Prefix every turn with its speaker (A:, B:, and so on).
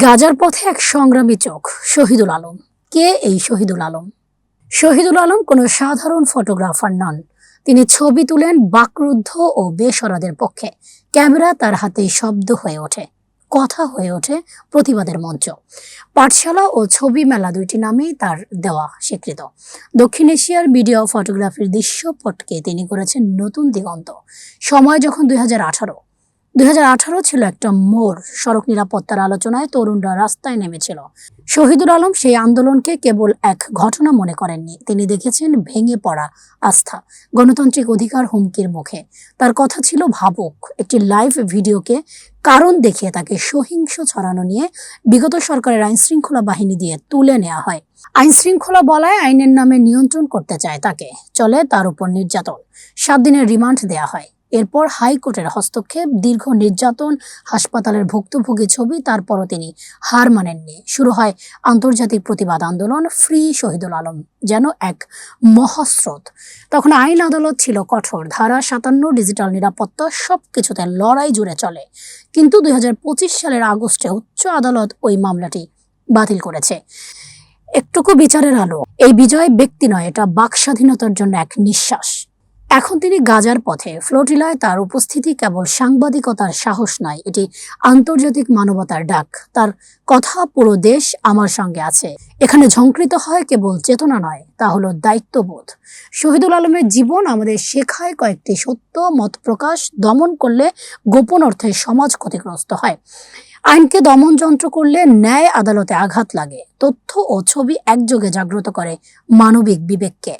A: গাজার পথে এক সংগ্রামী চোখ, শহীদুল আলম। কে এই শহীদুল আলম? শহীদুল আলম কোনো সাধারণ ফটোগ্রাফার নন। তিনি ছবি তুলেন বাকরুদ্ধ ও বেসরাদের পক্ষে। ক্যামেরা তার হাতে শব্দ হয়ে ওঠে, কথা হয়ে ওঠে প্রতিবাদের মঞ্চ। পাঠশালা ও ছবি মেলা দুইটি নামেই তার দেওয়া স্বীকৃত। দক্ষিণ এশিয়ার ভিডিও ফটোগ্রাফির দৃশ্যপটকে তিনি করেছেন নতুন দিগন্ত। সময় যখন দুই হাজার আঠারো দুই হাজার আঠারো ছিল একটা মোড় সড়ক নিরাপত্তার আলোচনায় তরুণরা রাস্তায় নেমেছিল। শহীদুল আলম সেই আন্দোলনকে কেবল এক ঘটনা মনে করেননি, তিনি দেখেছেন ভেঙে পড়া আস্থা, গণতান্ত্রিক অধিকার হুমকির মুখে। তার কথা ছিল ভাবুক, একটি লাইভ ভিডিওকে কারণ দেখিয়ে তাকে সহিংস ছড়ানো নিয়ে বিগত সরকারের আইন শৃঙ্খলা বাহিনী দিয়ে তুলে নেওয়া হয়। আইন শৃঙ্খলা বলায় আইনের নামে নিয়ন্ত্রণ করতে চায় তাকে, চলে তার উপর নির্যাতন। সাত দিনের রিমান্ড দেয়া হয়। এরপর হাইকোর্টের হস্তক্ষেপ, দীর্ঘ নির্যাতন, হাসপাতালের ভুক্তভোগী ছবি, তারপরও তিনি হার মানেননি। শুরু হয় আন্তর্জাতিক প্রতিবাদ আন্দোলন, ফ্রি শহীদুল আলম, যেন এক মহাস্রোত। তখন আইন আদালত ছিল কঠোর, ধারা সাতান্ন, ডিজিটাল নিরাপত্তা সব কিছুতে লড়াই জুড়ে চলে। কিন্তু দুই হাজার পঁচিশ সালের আগস্টে উচ্চ আদালত ওই মামলাটি বাতিল করেছে। একটুকু বিচারের আলো, এই বিজয় ব্যক্তি নয়, এটা বাক স্বাধীনতার জন্য এক নিঃশ্বাস। এখন তিনি গাজার পথে। ফ্লোটিলায় তার উপস্থিতি কেবল সাংবাদিকতার সাহস নয়, এটি আন্তর্জাতিক মানবতার ডাক। তার কথা পুরো দেশ আমার সঙ্গে আছে। এখানে ঝংকৃত হয় কেবল চেতনা নয়, তা হলো দায়িত্ববোধ। শহীদুল আলমের জীবন আমাদের শেখায় কয়েকটি সত্য, মত প্রকাশ, দমন করলে গোপন অর্থে সমাজ ক্ষতিগ্রস্ত হয়। আইনকে দমন যন্ত্র করলে ন্যায় আদালতে আঘাত লাগে। তথ্য ও ছবি একযোগে জাগ্রত করে মানবিক বিবেককে।